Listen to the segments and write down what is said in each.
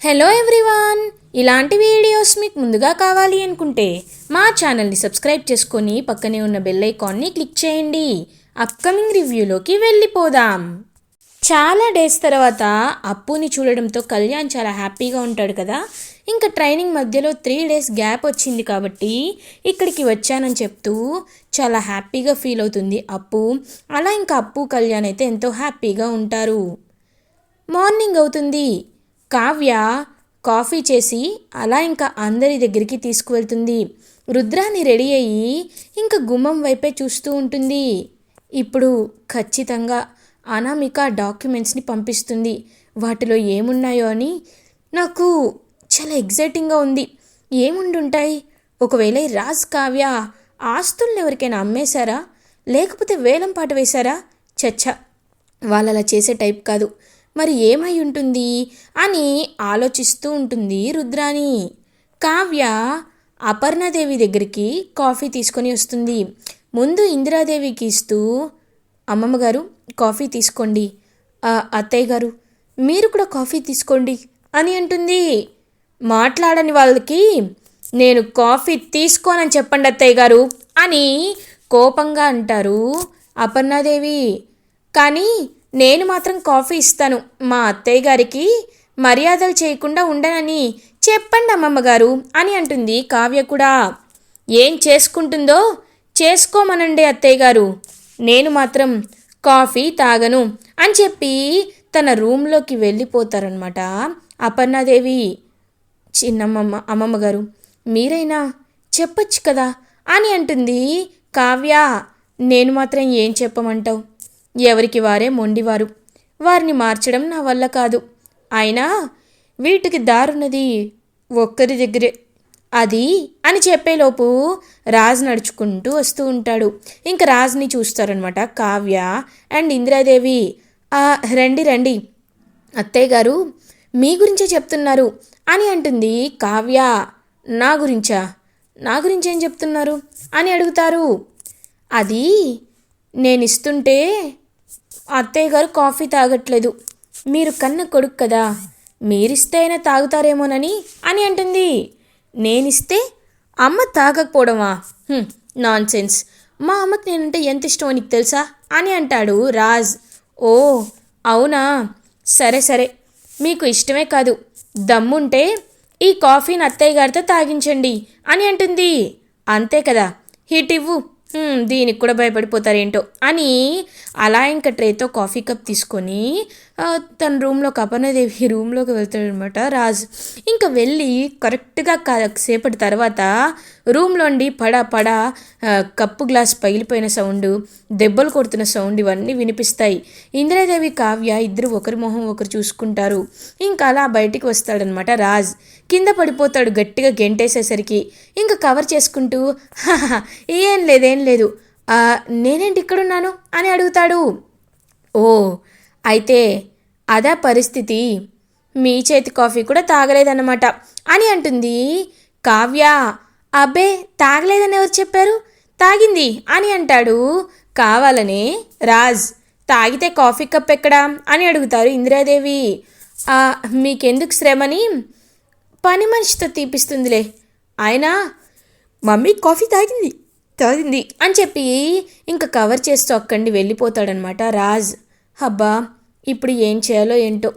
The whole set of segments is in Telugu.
హలో ఎవ్రీవాన్ ఇలాంటి వీడియోస్ మీకు ముందుగా కావాలి అనుకుంటే మా ఛానల్ని సబ్స్క్రైబ్ చేసుకొని పక్కనే ఉన్న బెల్ ఐకాన్ని క్లిక్ చేయండి. అప్కమింగ్ రివ్యూలోకి వెళ్ళిపోదాం. చాలా డేస్ తర్వాత అప్పుని చూడడంతో కళ్యాణ్ చాలా హ్యాపీగా ఉంటాడు కదా. ఇంకా ట్రైనింగ్ మధ్యలో త్రీ డేస్ గ్యాప్ వచ్చింది కాబట్టి ఇక్కడికి వచ్చానని చెప్తూ చాలా హ్యాపీగా ఫీల్ అవుతుంది అప్పు. అలా ఇంకా అప్పు కళ్యాణ్ అయితే ఎంతో హ్యాపీగా ఉంటారు. మార్నింగ్ అవుతుంది. కావ్య కాఫీ చేసి అలా ఇంకా అందరి దగ్గరికి తీసుకువెళ్తుంది. రుద్రాని రెడీ అయ్యి ఇంకా గుమ్మం వైపే చూస్తూ ఉంటుంది. ఇప్పుడు ఖచ్చితంగా అనామిక డాక్యుమెంట్స్ని పంపిస్తుంది. వాటిలో ఏమున్నాయో అని నాకు చాలా ఎగ్జైటింగ్గా ఉంది. ఏముండుంటాయి? ఒకవేళ రాజ్ కావ్య ఆస్తుల్ని ఎవరికైనా అమ్మేశారా? లేకపోతే వేలం పాట వేశారా? చచ్చ వాళ్ళు అలా చేసే టైప్ కాదు. మరి ఏమై ఉంటుంది? అని ఆలోచిస్తూ ఉంటుంది రుద్రాని కావ్య అపర్ణాదేవి దగ్గరికి కాఫీ తీసుకొని వస్తుంది. ముందు ఇందిరాదేవికి ఇస్తూ అమ్మమ్మ గారు కాఫీ తీసుకోండి. అత్తయ్య గారు మీరు కూడా కాఫీ తీసుకోండి అని అంటుంది. మాట్లాడని వాళ్ళకి నేను కాఫీ తీసుకోనని చెప్పండి అత్తయ్య గారు అని కోపంగా అంటారు అపర్ణాదేవి. కానీ నేను మాత్రం కాఫీ ఇస్తాను. మా అత్తయ్య గారికి మర్యాదలు చేయకుండా ఉండనని చెప్పండి అమ్మమ్మగారు అని అంటుంది కావ్య కూడా. ఏం చేసుకుంటుందో చేసుకోమనండి అత్తయ్య గారు. నేను మాత్రం కాఫీ తాగను అని చెప్పి తన రూమ్లోకి వెళ్ళిపోతారనమాట అపర్ణాదేవి చిన్నమ్మమ్మ అమ్మమ్మ గారు మీరైనా చెప్పొచ్చు కదా అని అంటుంది కావ్య. నేను మాత్రం ఏం చెప్పమంటావు? ఎవరికి వారే మొండివారు. వారిని మార్చడం నా వల్ల కాదు. అయినా వీటికి దారున్నది ఒక్కరి దగ్గరే. అది అని చెప్పేలోపు రాజ్ నడుచుకుంటూ వస్తూ ఉంటాడు. ఇంకా రాజ్ని చూస్తారనమాట కావ్య అండ్ ఇందిరాదేవి. "ఆ, రండి రండి. అత్తయ్య గారు మీ గురించే చెప్తున్నారు అని అంటుంది కావ్య. నా గురించా? నా గురించి ఏం చెప్తున్నారు? అని అడుగుతారు. అది నేను ఇస్తుంటే అత్తయ్య గారు కాఫీ తాగట్లేదు. మీరు కన్న కొడుకు కదా మీరిస్తే అయినా తాగుతారేమోనని అని అంటుంది. నేనిస్తే అమ్మ తాగకపోవడమా? నాన్ సెన్స్ మా అమ్మకి నేనంటే ఎంత ఇష్టమో నీకు తెలుసా? అని అంటాడు రాజ్. ఓ అవునా? సరే సరే. మీకు ఇష్టమే కాదు. దమ్ముంటే ఈ కాఫీని అత్తయ్య గారితో తాగించండి అని అంటుంది. అంతే కదా. హిట్ ఇవ్వు. దీనికి కూడా భయపడిపోతారేంటో. అని అలా ఇంకా ట్రేతో కాఫీ కప్ తీసుకొని తన రూమ్లో కపనదేవి రూమ్లోకి వెళ్తాడనమాట. రాజ్ ఇంకా వెళ్ళి కరెక్ట్గా సేపటి తర్వాత రూమ్లోండి పడ పడ కప్పు గ్లాస్ పగిలిపోయిన సౌండ్ దెబ్బలు కొడుతున్న సౌండ్ ఇవన్నీ వినిపిస్తాయి. ఇంద్రదేవి కావ్య ఇద్దరు ఒకరి మొహం ఒకరు చూసుకుంటారు. ఇంకా అలా బయటికి వస్తాడనమాట రాజ్. కింద పడిపోతాడు గట్టిగా గెంటేసేసరికి. ఇంకా కవర్ చేసుకుంటూ ఏం లేదేం లేదు. నేనేంటి ఇక్కడున్నాను? అని అడుగుతాడు. ఓ అయితే అదా పరిస్థితి. మీ చేతి కాఫీ కూడా తాగలేదన్నమాట అని అంటుంది. కావ్య అబ్బే తాగలేదని ఎవరు చెప్పారు? తాగింది అని అంటాడు కావాలనే రాజ్. తాగితే కాఫీ కప్ ఎక్కడా? అని అడుగుతారు ఇందిరాదేవి. మీకెందుకు శ్రమని? పని మనిషితో తీపిస్తుందిలే. అయినా మమ్మీ కాఫీ తాగింది తాగింది అని చెప్పి ఇంకా కవర్ చేస్తూ అక్కడి వెళ్ళిపోతాడనమాట రాజ్. అబ్బా ఇప్పుడు ఏం చేయాలో ఏంటో.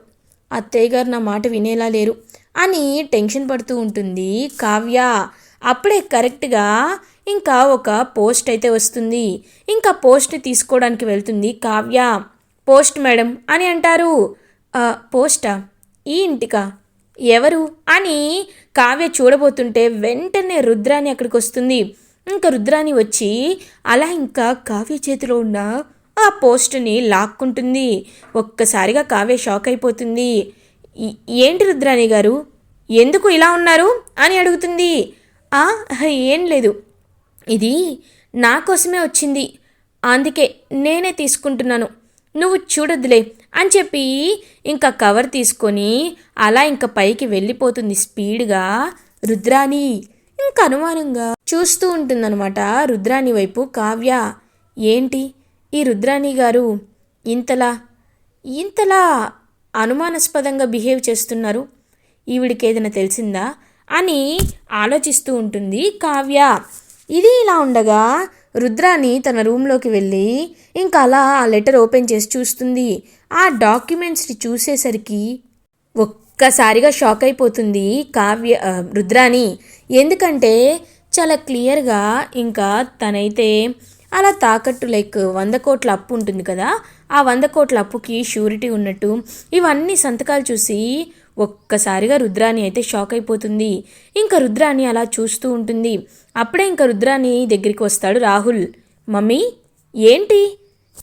అత్తయ్య గారు నా మాట వినేలా లేరు. అని టెన్షన్ పడుతూ ఉంటుంది కావ్య. అప్పుడే కరెక్ట్గా ఇంకా ఒక పోస్ట్ అయితే వస్తుంది. ఇంకా పోస్ట్ని తీసుకోవడానికి వెళ్తుంది కావ్య. పోస్ట్ మేడం అని అంటారు. పోస్టా? ఈ ఇంటికా? ఎవరు? అని కావ్య చూడబోతుంటే వెంటనే రుద్రాని అక్కడికి వస్తుంది. ఇంకా రుద్రాని వచ్చి అలా ఇంకా కావ్య చేతిలో ఉన్న ఆ పోస్టుని లాక్కుంటుంది. ఒక్కసారిగా కావ్య షాక్ అయిపోతుంది. ఏంటి రుద్రాణి గారు? ఎందుకు ఇలా ఉన్నారు? అని అడుగుతుంది. "ఆ, ఏం లేదు. ఇది నా కోసమే వచ్చింది. అందుకే నేనే తీసుకుంటున్నాను. నువ్వు చూడొద్దులే అని చెప్పి ఇంకా కవర్ తీసుకొని అలా ఇంకా పైకి వెళ్ళిపోతుంది స్పీడ్గా రుద్రాణి. ఇంకా అనుమానంగా చూస్తూ ఉంటుందన్నమాట రుద్రాణి వైపు కావ్య. ఏంటి? ఈ రుద్రాణి గారు ఇంతలా ఇంతలా అనుమానాస్పదంగా బిహేవ్ చేస్తున్నారు? ఈవిడికి ఏదైనా తెలిసిందా? అని ఆలోచిస్తూ ఉంటుంది కావ్య. ఇది ఇలా ఉండగా రుద్రాని తన రూమ్లోకి వెళ్ళి ఇంకా అలా ఆ లెటర్ ఓపెన్ చేసి చూస్తుంది. ఆ డాక్యుమెంట్స్ని చూసేసరికి ఒక్కసారిగా షాక్ అయిపోతుంది కావ్య రుద్రాణి. రుద్రాని ఎందుకంటే చాలా క్లియర్గా ఇంకా తనైతే అలా తాకట్టు లైక్ వంద కోట్ల అప్పు ఉంటుంది కదా ఆ వంద కోట్ల అప్పుకి షూరిటీ ఉన్నట్టు ఇవన్నీ సంతకాలు చూసి ఒక్కసారిగా రుద్రాణి అయితే షాక్ అయిపోతుంది. ఇంకా రుద్రాణి అలా చూస్తూ ఉంటుంది. అప్పుడే ఇంకా రుద్రాణి దగ్గరికి వస్తాడు రాహుల్. మమ్మీ ఏంటి?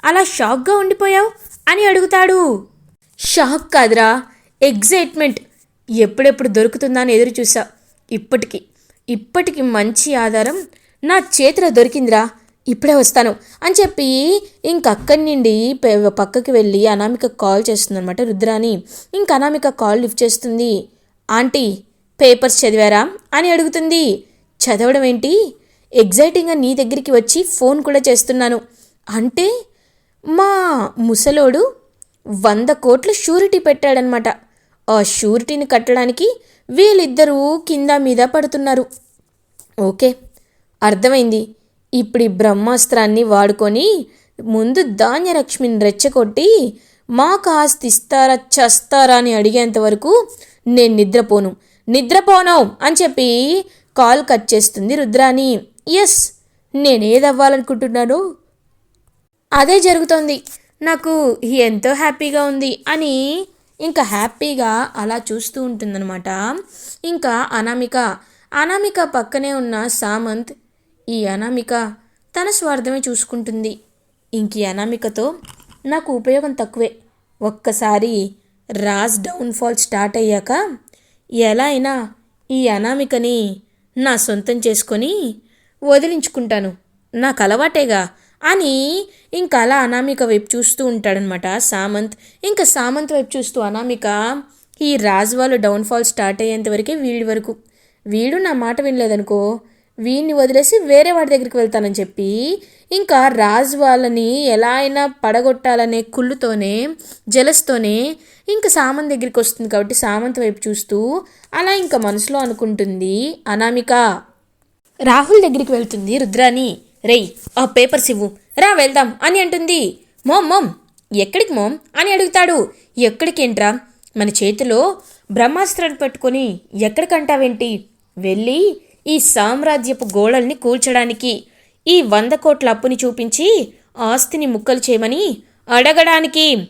అలా షాక్గా ఉండిపోయావు? అని అడుగుతాడు. షాక్ కాదురా. ఎగ్జైట్మెంట్. ఎప్పుడెప్పుడు దొరుకుతుందా అని ఎదురు చూసా. ఇప్పటికి. ఇప్పటికి మంచి ఆధారం నా చేతిలో దొరికిందిరా. ఇప్పుడే వస్తాను అని చెప్పి ఇంక అక్కడి నుండి పక్కకి వెళ్ళి అనామిక కాల్ చేస్తుందన్నమాట రుద్రాని. ఇంక అనామిక కాల్ లిఫ్ట్ చేస్తుంది. ఆంటీ పేపర్స్ చదివారా? అని అడుగుతుంది. చదవడం ఏంటి? ఎగ్జైటింగ్గా నీ దగ్గరికి వచ్చి ఫోన్ కూడా చేస్తున్నాను. అంటే? మా ముసలోడు వంద కోట్లు షూరిటీ పెట్టాడనమాట ఆ షూరిటీని కట్టడానికి వీళ్ళిద్దరూ కింద మీద పడుతున్నారు. ఓకే అర్థమైంది. ఇప్పుడు ఈ బ్రహ్మాస్త్రాన్ని వాడుకొని ముందు ధాన్యలక్ష్మిని రెచ్చగొట్టి మా కాస్త ఇస్తారా చస్తారా అని అడిగేంత వరకు నేను నిద్రపోను. నిద్రపోను అని చెప్పి కాల్ కట్ చేస్తుంది రుద్రాని ఎస్ నేనేదవ్వాలనుకుంటున్నాను అదే జరుగుతోంది. నాకు ఎంతో హ్యాపీగా ఉంది అని ఇంకా హ్యాపీగా అలా చూస్తూ ఉంటుందన్నమాట. ఇంకా అనామిక. అనామిక పక్కనే ఉన్న సామంత్ ఈ అనామిక తన స్వార్థమే చూసుకుంటుంది. ఇంక ఈ అనామికతో నాకు ఉపయోగం తక్కువే. ఒక్కసారి రాజ్ డౌన్ఫాల్ స్టార్ట్ అయ్యాక ఎలా అయినా ఈ అనామికని నా సొంతం చేసుకొని వదిలించుకుంటాను. నాకు అలవాటేగా అని ఇంకా అలా అనామిక వైపు చూస్తూ ఉంటాడనమాట సామంత్ ఇంకా సామంత్ వైపు చూస్తూ అనామిక ఈ రాజు వాళ్ళు డౌన్ఫాల్ స్టార్ట్ అయ్యేంత వరకే వీడి వరకు. వీడు నా మాట వినలేదనుకో వీడిని వదిలేసి వేరే వాడి దగ్గరికి వెళ్తానని చెప్పి ఇంకా రాజు వాళ్ళని ఎలా అయినా పడగొట్టాలనే కుళ్ళుతోనే జలస్తోనే ఇంకా సామంత్ దగ్గరికి వస్తుంది కాబట్టి సామంత్ వైపు చూస్తూ అలా ఇంకా మనసులో అనుకుంటుంది అనామిక! రాహుల్ దగ్గరికి వెళ్తుంది రుద్రాని రేయ్ ఆ పేపర్స్ ఇవ్వు రా వెళ్దాం అని అంటుంది. మోమ్ మోమ్ ఎక్కడికి మోమ్? అని అడుగుతాడు. ఎక్కడికి ఏంట్రా మన చేతిలో బ్రహ్మాస్త్రాన్ని పట్టుకొని ఎక్కడికంటావేంటి వెళ్ళి ఈ సామ్రాజ్యపు గోడల్ని కూల్చడానికి ఈ వంద కోట్ల అప్పుని చూపించి ఆస్తిని ముక్కలు చేయమని అడగడానికి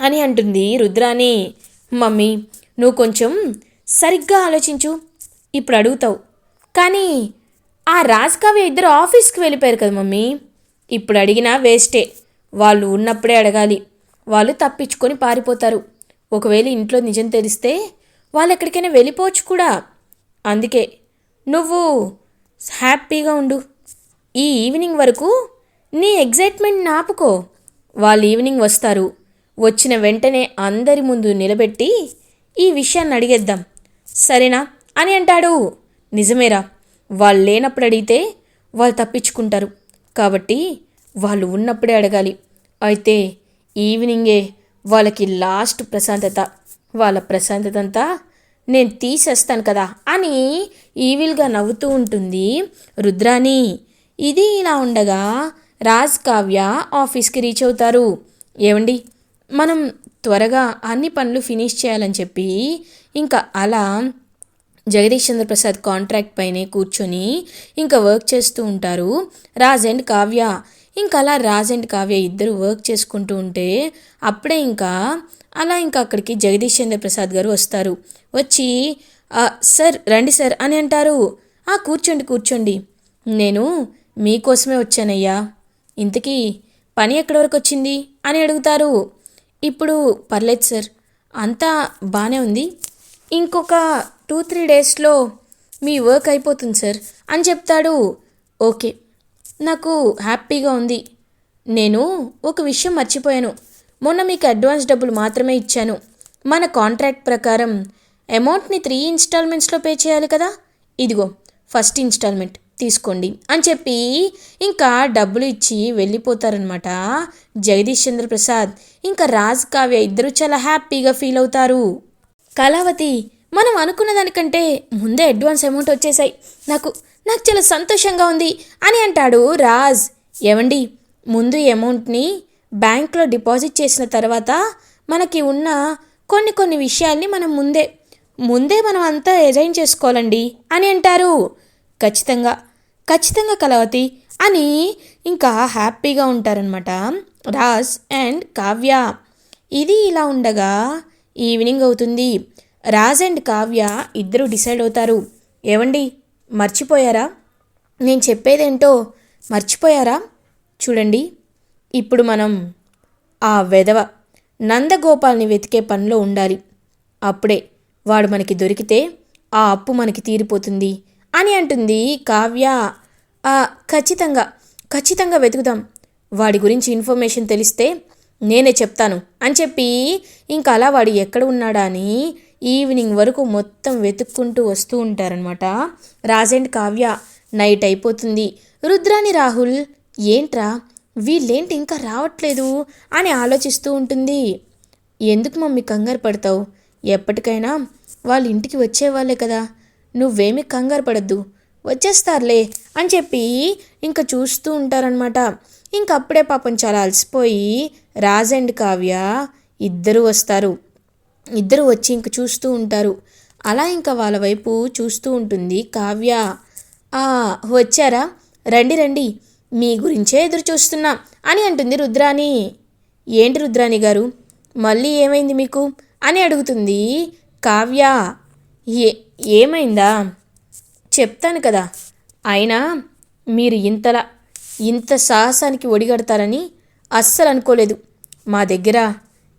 అని అంటుంది రుద్రాని మమ్మీ నువ్వు కొంచెం సరిగ్గా ఆలోచించు. ఇప్పుడు అడుగుతావు. కానీ ఆ రాజకావ్య ఇద్దరు ఆఫీస్కి వెళ్ళిపోయారు కదా మమ్మీ. ఇప్పుడు అడిగినా వేస్టే. వాళ్ళు ఉన్నప్పుడే అడగాలి. వాళ్ళు తప్పించుకొని పారిపోతారు. ఒకవేళ ఇంట్లో నిజం తెలిస్తే వాళ్ళు ఎక్కడికైనా వెళ్ళిపోవచ్చు కూడా. అందుకే నువ్వు హ్యాపీగా ఉండు. ఈ ఈవినింగ్ వరకు నీ ఎగ్జైట్మెంట్ నాపుకో. వాళ్ళు ఈవినింగ్ వస్తారు. వచ్చిన వెంటనే అందరి ముందు నిలబెట్టి ఈ విషయాన్ని అడిగేద్దాం. సరేనా? అని అంటాడు. నిజమేరా. వాళ్ళు లేనప్పుడు అడిగితే వాళ్ళు తప్పించుకుంటారు. కాబట్టి వాళ్ళు ఉన్నప్పుడే అడగాలి. అయితే ఈవినింగే వాళ్ళకి లాస్ట్ ప్రశాంతత. వాళ్ళ ప్రశాంతత అంతా నేను తీసేస్తాను కదా అని ఈవిల్గా నవ్వుతూ ఉంటుంది రుద్రాణి. ఇది ఇలా ఉండగా రాజ్ కావ్య ఆఫీస్కి రీచ్ అవుతారు. ఏమండి మనం త్వరగా అన్ని పనులు ఫినిష్ చేయాలని చెప్పి ఇంకా అలా జగదీష్ చంద్రప్రసాద్ కాంట్రాక్ట్ పైనే కూర్చొని ఇంకా వర్క్ చేస్తూ ఉంటారు రాజ్ అండ్ కావ్య. ఇంకా అలా రాజ్ అండ్ కావ్య ఇద్దరు వర్క్ చేసుకుంటూ ఉంటే అప్పుడే ఇంకా అలా ఇంకా అక్కడికి జగదీష్ చంద్ర ప్రసాద్ గారు వస్తారు. వచ్చి సార్ రండి సార్ అని అంటారు. "ఆ, కూర్చోండి కూర్చోండి. నేను మీకోసమే వచ్చానయ్యా. ఇంతకీ పని ఎక్కడి వరకు వచ్చింది? అని అడుగుతారు. ఇప్పుడు పర్లేదు సార్. అంతా బాగానే ఉంది. ఇంకొక టూ త్రీ డేస్లో మీ వర్క్ అయిపోతుంది సార్ అని చెప్తాడు. ఓకే. నాకు హ్యాపీగా ఉంది. నేను ఒక విషయం మర్చిపోయాను. మొన్న మీకు అడ్వాన్స్ డబ్బులు మాత్రమే ఇచ్చాను. మన కాంట్రాక్ట్ ప్రకారం అమౌంట్ని త్రీ ఇన్స్టాల్మెంట్స్లో పే చేయాలి కదా? ఇదిగో ఫస్ట్ ఇన్స్టాల్మెంట్ తీసుకోండి అని చెప్పి ఇంకా డబ్బులు ఇచ్చి వెళ్ళిపోతారనమాట జగదీష్ చంద్రప్రసాద్ ఇంకా రాజ్ కావ్య ఇద్దరు చాలా హ్యాపీగా ఫీల్ అవుతారు. కళావతి మనం అనుకున్న దానికంటే ముందే అడ్వాన్స్ అమౌంట్ వచ్చేసాయి నాకు నాకు చాలా సంతోషంగా ఉంది అని అంటాడు రాజ్. ఏవండి ముందు అమౌంట్ని బ్యాంక్లో డిపాజిట్ చేసిన తర్వాత మనకి ఉన్న కొన్ని కొన్ని విషయాల్ని మనం ముందే ముందే మనం అంతా అరేంజ్ చేసుకోవాలండి అని అంటారు. ఖచ్చితంగా ఖచ్చితంగా కలవతి అని ఇంకా హ్యాపీగా ఉంటారనమాట రాజ్ అండ్ కావ్య. ఇది ఇలా ఉండగా ఈవినింగ్ అవుతుంది. రాజ్ అండ్ కావ్య ఇద్దరు డిసైడ్ అవుతారు. ఏవండి మర్చిపోయారా? నేను చెప్పేదేంటో మర్చిపోయారా? చూడండి. ఇప్పుడు మనం ఆ వెధవ నందగోపాల్ని వెతికే పనిలో ఉండాలి. అప్పుడే వాడు మనకి దొరికితే ఆ అప్పు మనకి తీరిపోతుంది అని అంటుంది కావ్య. ఖచ్చితంగా ఖచ్చితంగా వెతుకుదాం. వాడి గురించి ఇన్ఫర్మేషన్ తెలిస్తే నేనే చెప్తాను అని చెప్పి ఇంకా అలా వాడు ఎక్కడ ఉన్నాడా అని ఈవినింగ్ వరకు మొత్తం వెతుక్కుంటూ వస్తూ ఉంటారనమాట రాజ్ అండ్ కావ్య నైట్ అయిపోతుంది. రుద్రాని రాహుల్ ఏంట్రా? వీళ్ళేంటి ఇంకా రావట్లేదు అని ఆలోచిస్తూ ఉంటుంది. ఎందుకు మమ్మీ కంగారు పడతావు? ఎప్పటికైనా వాళ్ళ ఇంటికి వచ్చేవాళ్ళే కదా. నువ్వేమీ కంగారు పడద్దు. వచ్చేస్తారులే అని చెప్పి ఇంకా చూస్తూ ఉంటారనమాట ఇంక అప్పుడే పాపం చాలా అలసిపోయి రాజ్ అండ్ కావ్య ఇద్దరు వస్తారు. ఇద్దరు వచ్చి ఇంక చూస్తూ ఉంటారు. అలా ఇంకా వాళ్ళ వైపు చూస్తూ ఉంటుంది కావ్య. వచ్చారా? రండి రండి. మీ గురించే ఎదురు చూస్తున్నాం అని అంటుంది రుద్రాణి. ఏంటి రుద్రాణి గారు? మళ్ళీ ఏమైంది మీకు? అని అడుగుతుంది కావ్య. ఏ ఏమైందా? చెప్తాను కదా. అయినా మీరు ఇంతలా ఇంత సాహసానికి ఒడిగడతారని అస్సలు అనుకోలేదు. మా దగ్గర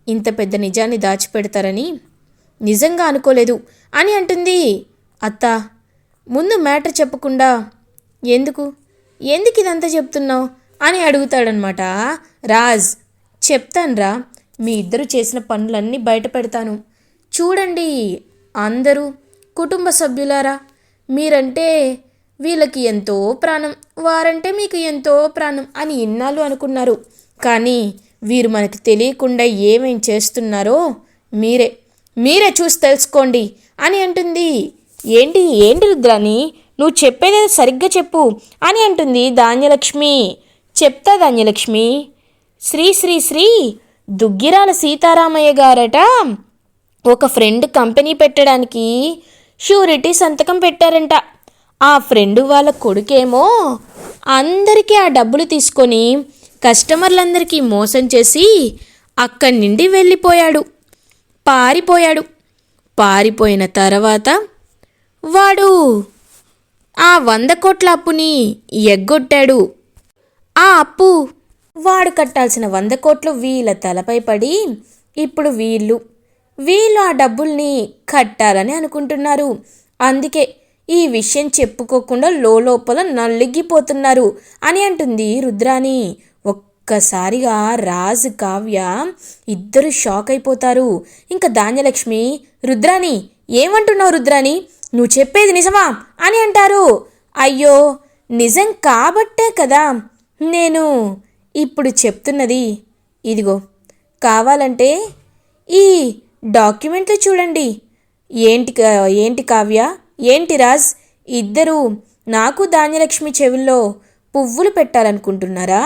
ఇంత పెద్ద నిజాన్ని దాచిపెడతారని నిజంగా అనుకోలేదు అని అంటుంది. అత్త ముందు మ్యాటర్ చెప్పకుండా ఎందుకు? ఎందుకు ఇదంతా చెప్తున్నావు? అని అడుగుతాడనమాట. రాజ్ చెప్తానురా మీ ఇద్దరు చేసిన పనులన్నీ బయట పెడతాను. చూడండి అందరూ కుటుంబ సభ్యులారా మీరంటే వీళ్ళకి ఎంతో ప్రాణం వారంటే మీకు ఎంతో ప్రాణం అని ఇన్నాళ్ళు అనుకున్నారు. కానీ వీరు మనకు తెలియకుండా ఏమేం చేస్తున్నారో మీరే మీరే చూసి తెలుసుకోండి అని అంటుంది. ఏంటి ఏంటి రుద్రాని నువ్వు చెప్పేది సరిగ్గా చెప్పు అని అంటుంది ధాన్యలక్ష్మి. చెప్తా ధాన్యలక్ష్మి. శ్రీ శ్రీ శ్రీ దుగ్గిరాల సీతారామయ్య గారట ఒక ఫ్రెండ్ కంపెనీ పెట్టడానికి షూరిటీ సంతకం పెట్టారంట. ఆ ఫ్రెండ్ వాళ్ళ కొడుకేమో అందరికీ ఆ డబ్బులు తీసుకొని కస్టమర్లందరికీ మోసం చేసి అక్కడి నుండి వెళ్ళిపోయాడు. పారిపోయాడు. పారిపోయిన తర్వాత వాడు ఆ వంద కోట్ల అప్పుని ఎగ్గొట్టాడు. ఆ అప్పు వాడు కట్టాల్సిన వంద కోట్లు వీళ్ళ తలపై పడి ఇప్పుడు వీళ్ళు వీళ్ళు ఆ డబ్బుల్ని కట్టాలని అనుకుంటున్నారు. అందుకే ఈ విషయం చెప్పుకోకుండా లోపల నలిగిపోతున్నారు అని అంటుంది రుద్రాణి. ఒక్కసారిగా రాజు కావ్య ఇద్దరు షాక్ అయిపోతారు. ఇంకా ధాన్యలక్ష్మి రుద్రాణి ఏమంటున్నావు రుద్రాణి? నువ్వు చెప్పేది నిజమా అని అంటారు. అయ్యో నిజం కాబట్టే కదా నేను ఇప్పుడు చెప్తున్నది. ఇదిగో కావాలంటే ఈ డాక్యుమెంట్లు చూడండి. ఏంటి ఏంటి కావ్య ఏంటి రాజ్ ఇద్దరు నాకు ధాన్యలక్ష్మి చెవుల్లో పువ్వులు పెట్టాలనుకుంటున్నారా?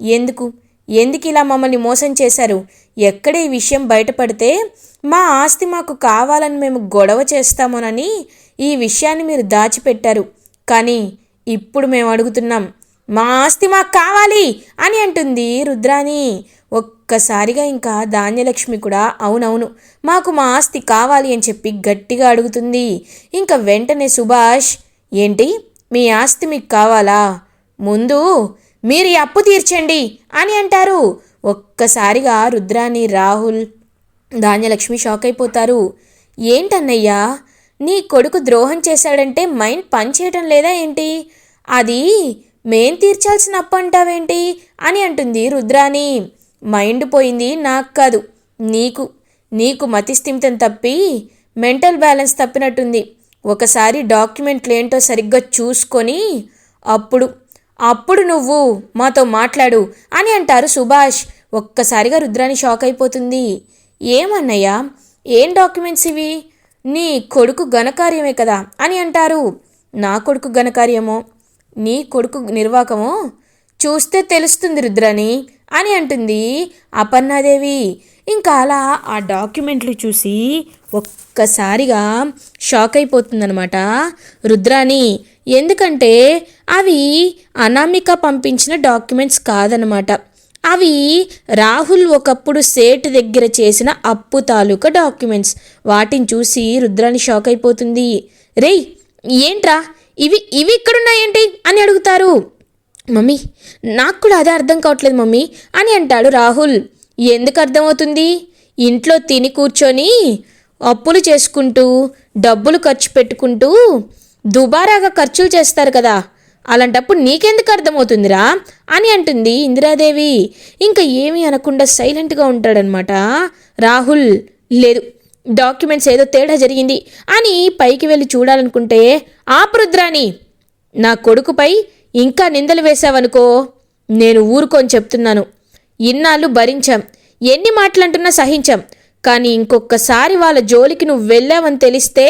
ఎందుకు? ఎందుకు ఇలా మమ్మల్ని మోసం చేశారు? ఎక్కడ ఈ విషయం బయటపడితే మా ఆస్తి మాకు కావాలని మేము గొడవ చేస్తామోనని ఈ విషయాన్ని మీరు దాచిపెట్టారు. కానీ ఇప్పుడు మేము అడుగుతున్నాం మా ఆస్తి మాకు కావాలి అని అంటుంది రుద్రాని ఒక్కసారిగా ఇంకా ధాన్యలక్ష్మి కూడా అవునవును మాకు మా ఆస్తి కావాలి అని చెప్పి గట్టిగా అడుగుతుంది. ఇంకా వెంటనే సుభాష్ ఏంటి మీ ఆస్తి మీకు కావాలా? ముందు మీరు ఈ అప్పు తీర్చండి అని అంటారు. ఒక్కసారిగా రుద్రాని రాహుల్ ధాన్యలక్ష్మి షాక్ అయిపోతారు. ఏంటన్నయ్యా నీ కొడుకు ద్రోహం చేశాడంటే మైండ్ పనిచేయటం లేదా ఏంటి? అది మేం తీర్చాల్సిన అప్పు అంటావేంటి అని అంటుంది రుద్రాని మైండ్ పోయింది నాకు కాదు. నీకు నీకు మతిస్థిమితం తప్పి మెంటల్ బ్యాలెన్స్ తప్పినట్టుంది. ఒకసారి డాక్యుమెంట్లు ఏంటో సరిగ్గా చూసుకొని అప్పుడు అప్పుడు నువ్వు మాతో మాట్లాడు అని అంటారు సుభాష్. ఒక్కసారిగా రుద్రాని షాక్ అయిపోతుంది. ఏమన్నయ్యా? ఏం డాక్యుమెంట్స్ ఇవి? నీ కొడుకు ఘనకార్యమే కదా అని అంటారు. నా కొడుకు ఘనకార్యమో? నీ కొడుకు నిర్వాకమో? చూస్తే తెలుస్తుంది రుద్రని అని అంటుంది అపర్ణాదేవి. ఇంకా అలా ఆ డాక్యుమెంట్లు చూసి ఒక్కసారిగా షాక్ అయిపోతుందనమాట రుద్రాని ఎందుకంటే అవి అనామిక పంపించిన డాక్యుమెంట్స్ కాదనమాట అవి రాహుల్ ఒకప్పుడు సేట్ దగ్గర చేసిన అప్పు తాలూకా డాక్యుమెంట్స్. వాటిని చూసి రుద్రాని షాక్ అయిపోతుంది. రేయ్ ఏంట్రా? ఇవి ఇవి ఇక్కడున్నాయేంటి అని అడుగుతారు. మమ్మీ నాకు కూడా అదే అర్థం కావట్లేదు మమ్మీ అని అంటాడు రాహుల్. ఎందుకు అర్థమవుతుంది? ఇంట్లో తిని కూర్చొని అప్పులు చేసుకుంటూ డబ్బులు ఖర్చు పెట్టుకుంటూ దుబారాగా ఖర్చులు చేస్తారు కదా. అలాంటప్పుడు నీకెందుకు అర్థమవుతుందిరా? అని అంటుంది ఇందిరాదేవి. ఇంకా ఏమీ అనకుండా సైలెంట్గా ఉంటాడనమాట రాహుల్ లేదు డాక్యుమెంట్స్ ఏదో తేడా జరిగింది అని పైకి వెళ్ళి చూడాలనుకుంటే ఆపరుద్రాని నా కొడుకుపై ఇంకా నిందలు వేశావనుకో నేను ఊరుకొని చెప్తున్నాను. ఇన్నాళ్ళు భరించాం ఎన్ని మాటలంటున్నా సహించాం కానీ ఇంకొకసారి వాళ్ళ జోలికి నువ్వు వెళ్ళావని తెలిస్తే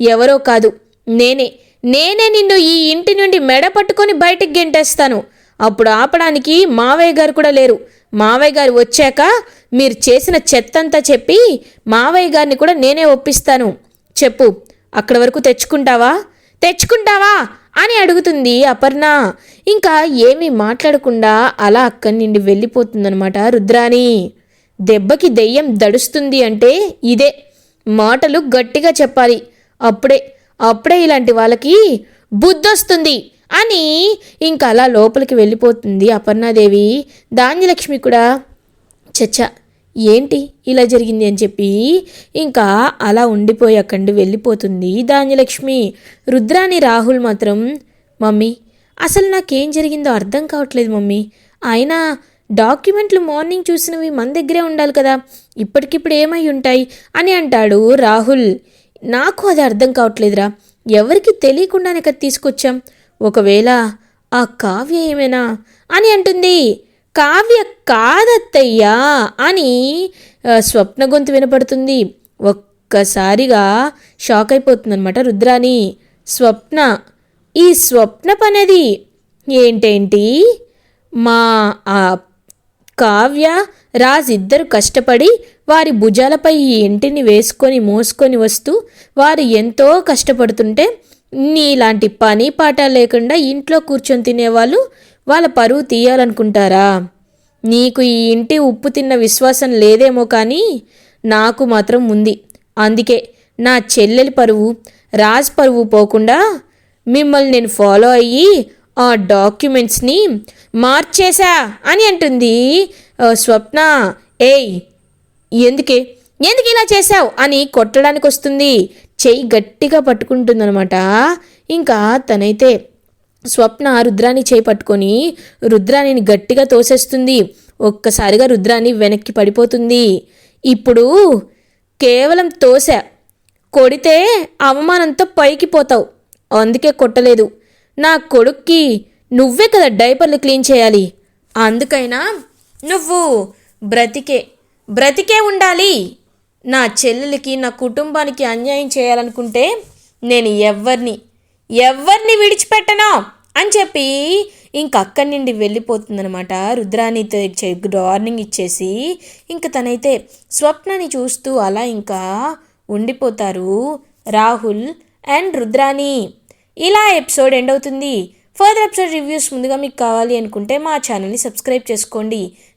ఎవరో కాదు నేనే. నేనే నిన్ను ఈ ఇంటి నుండి మెడ పట్టుకొని బయటికి గెంటేస్తాను. అప్పుడు ఆపడానికి మావయ్య గారు కూడా లేరు. మావయ్య గారు వచ్చాక మీరు చేసిన చెత్తంతా చెప్పి మావయ్య గారిని కూడా నేనే ఒప్పిస్తాను. చెప్పు అక్కడ వరకు తెచ్చుకుంటావా? తెచ్చుకుంటావా? అని అడుగుతుంది అపర్ణ. ఇంకా ఏమీ మాట్లాడకుండా అలా అక్కడి నుండి వెళ్ళిపోతుందనమాట రుద్రాణి. దెబ్బకి దెయ్యం దడుస్తుంది అంటే ఇదే. మాటలు గట్టిగా చెప్పాలి. అప్పుడే అప్పుడే ఇలాంటి వాళ్ళకి బుద్ధొస్తుంది అని ఇంకా అలా లోపలికి వెళ్ళిపోతుంది అపర్ణాదేవి. ధాన్యలక్ష్మి కూడా చచ్చ ఏంటి ఇలా జరిగింది అని చెప్పి ఇంకా అలా ఉండిపోయి అక్కడి వెళ్ళిపోతుంది ధాన్యలక్ష్మి. రుద్రాని రాహుల్ మాత్రం మమ్మీ అసలు నాకేం జరిగిందో అర్థం కావట్లేదు మమ్మీ. అయినా డాక్యుమెంట్లు మార్నింగ్ చూసినవి మన దగ్గరే ఉండాలి కదా. ఇప్పటికిప్పుడు ఏమై ఉంటాయి? అని అంటాడు రాహుల్. నాకు అది అర్థం కావట్లేదురా. ఎవరికి తెలియకుండానే కదా తీసుకొచ్చాం. ఒకవేళ ఆ కావ్య ఏమైనా అని అంటుంది కావ్య కాదత్తయ్యా అని స్వప్న గొంతు వినపడుతుంది. ఒక్కసారిగా షాక్ అయిపోతుందనమాట రుద్రాని స్వప్న ఈ స్వప్న పనేది? ఏంటేంటి? మా ఆ కావ్య రాజిద్దరు కష్టపడి వారి భుజాలపై ఈ ఇంటిని వేసుకొని మోసుకొని వస్తూ వారు ఎంతో కష్టపడుతుంటే నీలాంటి పని పాట లేకుండా ఇంట్లో కూర్చొని తినేవాళ్ళు వాళ్ళ పరువు తీయాలనుకుంటారా? నీకు ఈ ఇంటి ఉప్పు తిన్న విశ్వాసం లేదేమో కానీ నాకు మాత్రం ఉంది. అందుకే నా చెల్లెలి పరువు రాజ్ పరువు పోకుండా మిమ్మల్ని నేను ఫాలో అయ్యి ఆ డాక్యుమెంట్స్ని మార్చేశా అని అంటుంది. స్వప్న ఏయ్ ఎందుకే? ఎందుకు ఇలా చేశావు? అని కొట్టడానికి వస్తుంది. చెయ్యి గట్టిగా పట్టుకుంటుందనమాట ఇంకా తనైతే స్వప్న రుద్రాన్ని చేయి పట్టుకొని రుద్రాణిని గట్టిగా తోసేస్తుంది. ఒక్కసారిగా రుద్రాన్ని వెనక్కి పడిపోతుంది. ఇప్పుడు కేవలం తోసా. కొడితే అవమానంతో పైకి పోతావు. అందుకే కొట్టలేదు. నా కొడుక్కి నువ్వే కదా డైపర్లు క్లీన్ చేయాలి. అందుకైనా నువ్వు బ్రతికే బ్రతికే ఉండాలి. నా చెల్లెలకి నా కుటుంబానికి అన్యాయం చేయాలనుకుంటే నేను ఎవరిని ఎవరిని విడిచిపెట్టను అని చెప్పి ఇంక అక్కడి నుండి వెళ్ళిపోతుందనమాట రుద్రానితో వార్నింగ్ ఇచ్చేసి ఇంక తనైతే స్వప్నని చూస్తూ అలా ఇంకా ఉండిపోతారు రాహుల్ అండ్ రుద్రాని ఇలా ఎపిసోడ్ ఎండ్ అవుతుంది. ఫర్దర్ ఎపిసోడ్ రివ్యూస్ ముందుగా మీకు కావాలి అనుకుంటే మా ఛానల్ని సబ్స్క్రైబ్ చేసుకోండి.